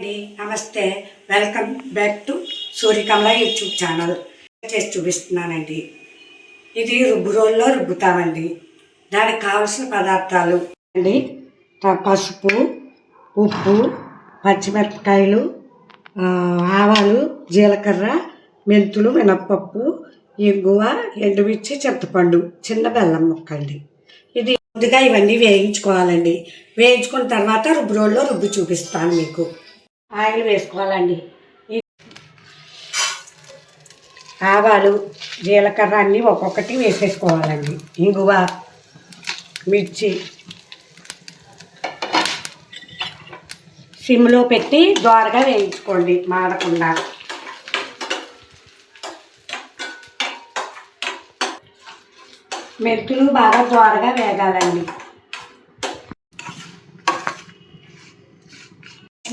అండి. నమస్తే. Welcome back to Suryakamala YouTube channel. చేసి చూపిస్తున్నానండి. ఇది రుబ్బు రోల్లో రుబ్బుతామండి. దానికి కావలసిన పదార్థాలు అండి. పసుపు ఉప్పు పచ్చిమిరపకాయలు ఆవాలు జీలకర్ర మెంతులు మినప్పప్పు ఎగువ ఎండుమిర్చి చింతపండు చిన్న బెల్లం ముక్క అండి ఇది ముందుగా ఇవన్నీ వేయించుకోవాలండి. వేయించుకున్న తర్వాత రుబ్బు రోల్లో రుబ్బు చూపిస్తాను మీకు. ఆయిల్ వేసుకోవాలండి. ఆవాలు జీలకర్ర అన్నీ ఒక్కొక్కటి వేసేసుకోవాలండి. ఇంగువ మిర్చి సిమ్లో పెట్టి దోరగా వేయించుకోండి మాడకుండా. మెంతులు బాగా దోరగా వేగాలండి.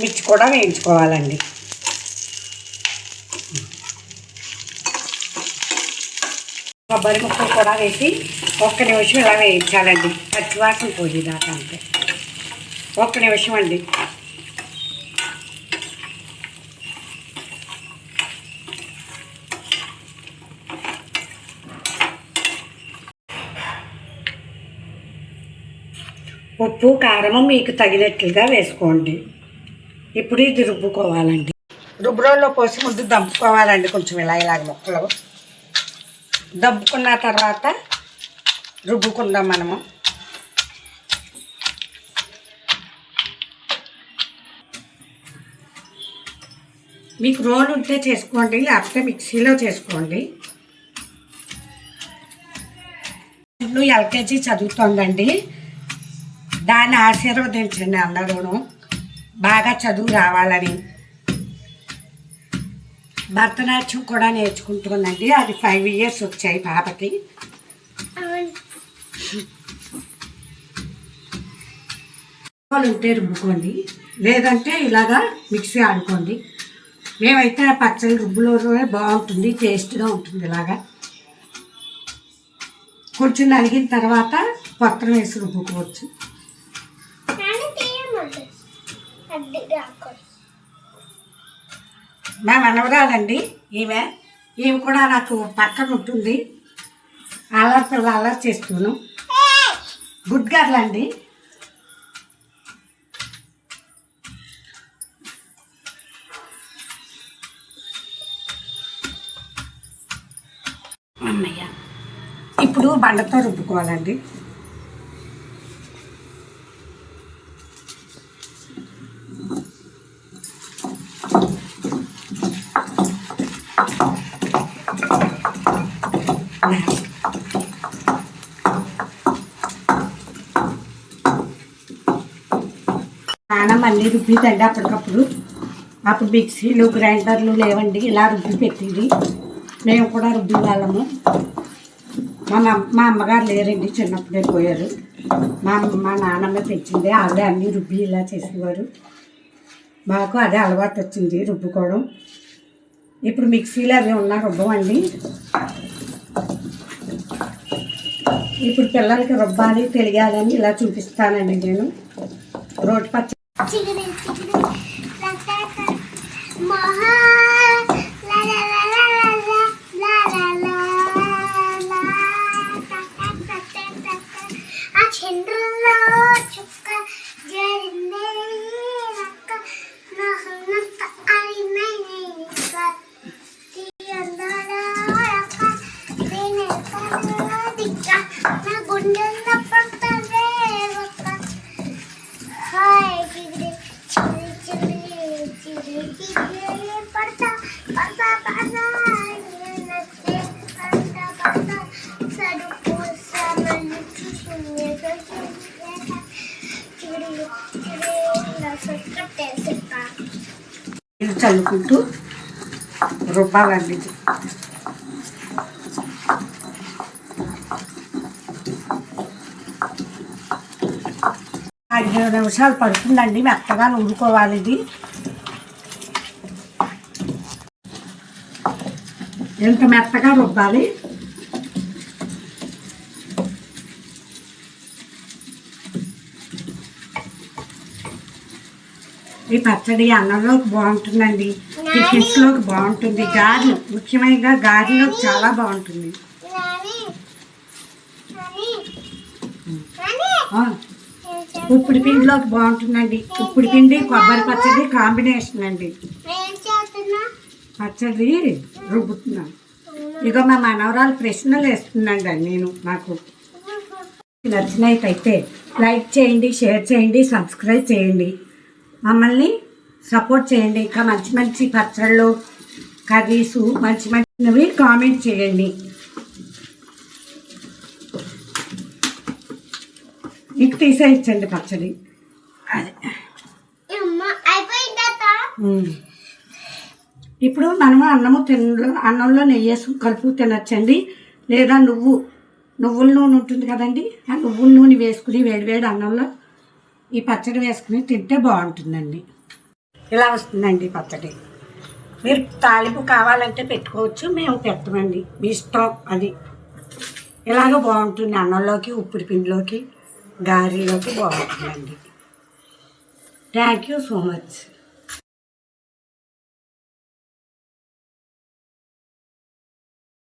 మిర్చి కూడా వేయించుకోవాలండి. కొబ్బరి ముక్కలు కూడా వేసి ఒక్క నిమిషం ఇలా వేయించాలండి. పచ్చివాసన పోయేదాకా అంతే. ఒక్క నిమిషం అండి. ఉప్పు కారము మీకు తగినట్లుగా వేసుకోండి. ఇప్పుడు ఇది రుబ్బుకోవాలండి. రుబ్బురోల్లో పోసి ముందు దంపుకోవాలండి కొంచెం ఇలా ఇలాగ ముక్కలు. దంపుకున్న తర్వాత రుబ్బుకుందాం మనము. మీకు రోల్ ఉంటే చేసుకోండి లేకపోతే మిక్సీలో చేసుకోండి. ఎల్కేజీ చదువుతోందండి. దాన్ని ఆశీర్వదించండి అందరూను. బాగా చదువు రావాలని భరతనాట్యం కూడా నేర్చుకుంటుందండి అది ఫైవ్ ఇయర్స్ వచ్చాయి పాపకి. ఉంటే రుబ్బుకోండి. లేదంటే ఇలాగా మిక్సీ ఆడుకోండి. మేమైతే పచ్చడి రుబ్బులోనే బాగుంటుంది టేస్ట్గా ఉంటుంది ఇలాగా. కొంచెం నలిగిన తర్వాత పత్రం వేసి రుబ్బుకోవచ్చు నాన్న తీయమంది నా మా మనవరాలండి ఈమె. ఈమె కూడా నాకు పక్కన ఉంటుంది. అల్లరి పిల్ల అల్లరి చేస్తున్నాను గుడ్ గర్ల్ అండి. అన్నయ్య ఇప్పుడు బండతో రుబ్బుకోవాలండి నాన్నమ్మ అన్నీ రుబ్బిదండి అప్పటికప్పుడు. అప్పుడు మిక్సీలు గ్రైండర్లు లేవండి ఇలా రుబ్బి పెట్టింది. మేము కూడా రుబ్బి వాళ్ళము. మా మా అమ్మగారు లేరండి చిన్నప్పుడే పోయారు. మా మా నాన్నమ్మ తెచ్చింది ఆవిడే అన్నీ రుబ్బి ఇలా చేసేవారు. మాకు అదే అలవాటు వచ్చింది రుబ్బుకోవడం. ఇప్పుడు మిక్సీలో అవి ఉన్న రుబ్బమండి. ఇప్పుడు పిల్లలకి రుబ్బాలి తెలియాలని ఇలా చూపిస్తానండి నేను. రోటి పచ్చ చిగిరి చల్లుకుంటూ రుబ్బాలండి ఐదు నిమిషాలు పడుతుందండి మెత్తగా నూరుకోవాలి ఇది. ఎంత మెత్తగా రుబ్బాలి? ఈ పచ్చడి అన్నంలోకి బాగుంటుందండి. టిఫిన్స్లోకి బాగుంటుంది. గారెలు ముఖ్యమైనగా గారెలోకి చాలా బాగుంటుంది. ఉప్పుడు పిండిలోకి బాగుంటుందండి. ఉప్పుడు పిండి కొబ్బరి పచ్చడి కాంబినేషన్ అండి. పచ్చడి రుబ్బుతున్నాను ఇక మా మనవరాలు ప్రశ్నలు వేస్తుందండి నేను నాకు నచ్చినట్టయితే లైక్ చేయండి షేర్ చేయండి సబ్స్క్రైబ్ చేయండి. మమ్మల్ని సపోర్ట్ చేయండి. ఇంకా మంచి మంచి పచ్చళ్ళు కర్రీస్ మంచి మంచివి కామెంట్ చేయండి. మీకు తీసేయచ్చండి పచ్చడి. అదే. ఇప్పుడు మనము అన్నము తిన అన్నంలో నెయ్యి వేసుకుని కలుపు తినచ్చండి. లేదా నువ్వు నువ్వుల నూనె ఉంటుంది కదండి. ఆ నువ్వుల నూనె వేసుకుని వేడివేడి అన్నంలో ఈ పచ్చడి వేసుకుని తింటే బాగుంటుందండి. ఇలా వస్తుందండి ఈ పచ్చడి. మీరు తాలింపు కావాలంటే పెట్టుకోవచ్చు మేము పెట్టమండి మీ ఇష్టం అది. ఇలాగ బాగుంటుంది అన్నంలోకి ఉప్పుడు పిండిలోకి గారెలోకి బాగుంటుందండి. Thank you so much